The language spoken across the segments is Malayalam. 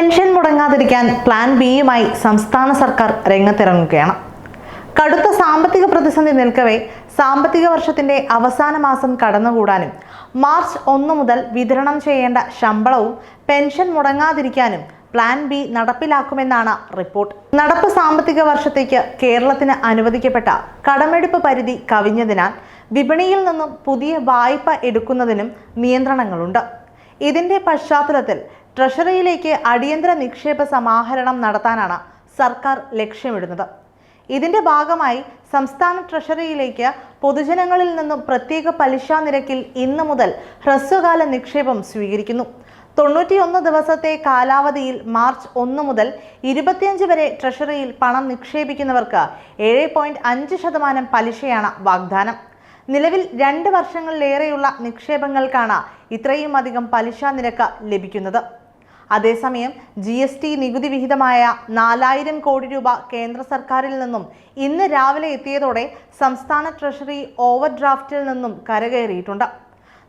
പെൻഷൻ മുടങ്ങാതിരിക്കാൻ പ്ലാൻ ബിയുമായി സംസ്ഥാന സർക്കാർ രംഗത്തിറങ്ങുകയാണ്. കടുത്ത സാമ്പത്തിക പ്രതിസന്ധി നിൽക്കവേ സാമ്പത്തിക വർഷത്തിന്റെ അവസാന മാസം കടന്നുകൂടാനും മാർച്ച് ഒന്ന് മുതൽ വിതരണം ചെയ്യേണ്ട ശമ്പളവും പെൻഷൻ മുടങ്ങാതിരിക്കാനും പ്ലാൻ ബി നടപ്പിലാക്കുമെന്നാണ് റിപ്പോർട്ട്. നടപ്പ് സാമ്പത്തിക വർഷത്തേക്ക് കേരളത്തിന് അനുവദിക്കപ്പെട്ട കടമെടുപ്പ് പരിധി കവിഞ്ഞതിനാൽ വിപണിയിൽ നിന്നും പുതിയ വായ്പ എടുക്കുന്നതിനും നിയന്ത്രണങ്ങളുണ്ട്. ഇതിന്റെ പശ്ചാത്തലത്തിൽ ട്രഷറിയിലേക്ക് അടിയന്തര നിക്ഷേപ സമാഹരണം നടത്താനാണ് സർക്കാർ ലക്ഷ്യമിടുന്നത്. ഇതിന്റെ ഭാഗമായി സംസ്ഥാന ട്രഷറിയിലേക്ക് പൊതുജനങ്ങളിൽ നിന്നും പ്രത്യേക പലിശ നിരക്കിൽ ഇന്നു മുതൽ ഹ്രസ്വകാല നിക്ഷേപം സ്വീകരിക്കുന്നു. തൊണ്ണൂറ്റിയൊന്ന് ദിവസത്തെ കാലാവധിയിൽ മാർച്ച് ഒന്ന് മുതൽ ഇരുപത്തിയഞ്ച് വരെ ട്രഷറിയിൽ പണം നിക്ഷേപിക്കുന്നവർക്ക് ഏഴ് പോയിന്റ് അഞ്ച് ശതമാനം പലിശയാണ് വാഗ്ദാനം. നിലവിൽ രണ്ട് വർഷങ്ങളിലേറെയുള്ള നിക്ഷേപങ്ങൾക്കാണ് ഇത്രയും അധികം പലിശ നിരക്ക് ലഭിക്കുന്നത്. അതേസമയം ജി എസ് ടി നികുതി വിഹിതമായ നാലായിരം കോടി രൂപ കേന്ദ്ര സർക്കാരിൽ നിന്നും ഇന്ന് രാവിലെ എത്തിയതോടെ സംസ്ഥാന ട്രഷറി ഓവർ ഡ്രാഫ്റ്റിൽ നിന്നും കരകയറിയിട്ടുണ്ട്.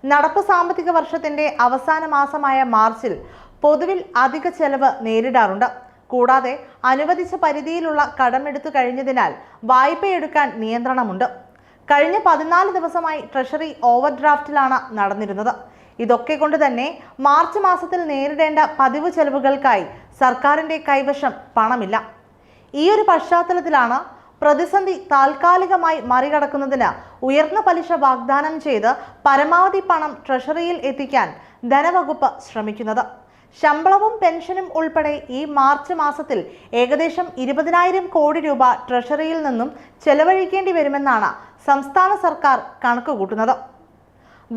നടപ്പ് സാമ്പത്തിക വർഷത്തിന്റെ അവസാന മാസമായ മാർച്ചിൽ പൊതുവിൽ അധിക ചെലവ് നേരിടാറുണ്ട്. കൂടാതെ അനുവദിച്ച പരിധിയിലുള്ള കടമെടുത്തു കഴിഞ്ഞതിനാൽ വായ്പയെടുക്കാൻ നിയന്ത്രണമുണ്ട്. കഴിഞ്ഞ പതിനാല് ദിവസമായി ട്രഷറി ഓവർ ഡ്രാഫ്റ്റിലാണ് നടന്നിരുന്നത്. ഇതൊക്കെ കൊണ്ട് തന്നെ മാർച്ച് മാസത്തിൽ നേരിടേണ്ട പതിവ് ചെലവുകൾക്കായി സർക്കാരിന്റെ കൈവശം പണമില്ല. ഈ ഒരു പശ്ചാത്തലത്തിലാണ് പ്രതിസന്ധി താൽക്കാലികമായി മറികടക്കുന്നതിന് ഉയർന്ന പലിശ വാഗ്ദാനം ചെയ്ത് പരമാവധി പണം ട്രഷറിയിൽ എത്തിക്കാൻ ധനവകുപ്പ് ശ്രമിക്കുന്നത്. ശമ്പളവും പെൻഷനും ഉൾപ്പെടെ ഈ മാർച്ച് മാസത്തിൽ ഏകദേശം ഇരുപതിനായിരം കോടി രൂപ ട്രഷറിയിൽ നിന്നും ചെലവഴിക്കേണ്ടി വരുമെന്നാണ് സംസ്ഥാന സർക്കാർ കണക്കുകൂട്ടുന്നത്.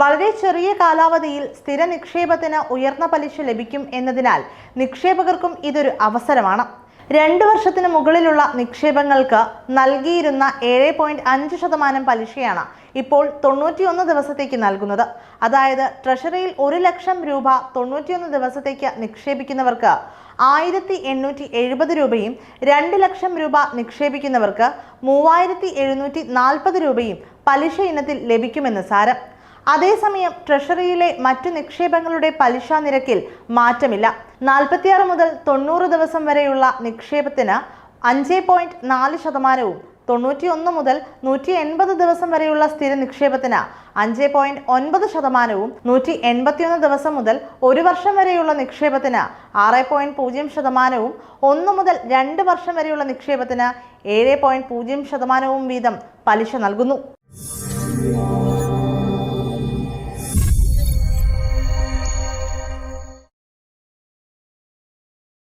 വളരെ ചെറിയ കാലാവധിയിൽ സ്ഥിര നിക്ഷേപത്തിന് ഉയർന്ന പലിശ ലഭിക്കും എന്നതിനാൽ നിക്ഷേപകർക്കും ഇതൊരു അവസരമാണ്. രണ്ട് വർഷത്തിന് മുകളിലുള്ള നിക്ഷേപങ്ങൾക്ക് നൽകിയിരുന്ന ഏഴ് പോയിന്റ് അഞ്ച് ശതമാനം പലിശയാണ് ഇപ്പോൾ തൊണ്ണൂറ്റിയൊന്ന് ദിവസത്തേക്ക് നൽകുന്നത്. അതായത് ട്രഷറിയിൽ ഒരു ലക്ഷം രൂപ തൊണ്ണൂറ്റിയൊന്ന് ദിവസത്തേക്ക് നിക്ഷേപിക്കുന്നവർക്ക് ആയിരത്തി എണ്ണൂറ്റി എഴുപത് രൂപയും രണ്ട് ലക്ഷം രൂപ നിക്ഷേപിക്കുന്നവർക്ക് മൂവായിരത്തി എഴുന്നൂറ്റി നാൽപ്പത് രൂപയും പലിശ ഇനത്തിൽ ലഭിക്കുമെന്ന് സാരം. അതേസമയം ട്രഷറിയിലെ മറ്റു നിക്ഷേപങ്ങളുടെ പലിശ നിരക്കിൽ മാറ്റമില്ല. നാൽപ്പത്തിയാറ് മുതൽ തൊണ്ണൂറ് ദിവസം വരെയുള്ള നിക്ഷേപത്തിന് അഞ്ച് പോയിന്റ് നാല് ശതമാനവും തൊണ്ണൂറ്റിയൊന്ന് മുതൽ നൂറ്റി എൺപത് ദിവസം വരെയുള്ള സ്ഥിര നിക്ഷേപത്തിന് അഞ്ച് പോയിന്റ് ഒൻപത് ശതമാനവും നൂറ്റി എൺപത്തിയൊന്ന് ദിവസം മുതൽ ഒരു വർഷം വരെയുള്ള നിക്ഷേപത്തിന് ആറ് പോയിന്റ് പൂജ്യം ശതമാനവും ഒന്ന് മുതൽ രണ്ട് വർഷം വരെയുള്ള നിക്ഷേപത്തിന് ഏഴ് പോയിന്റ് പൂജ്യം ശതമാനവും വീതം പലിശ നൽകുന്നു.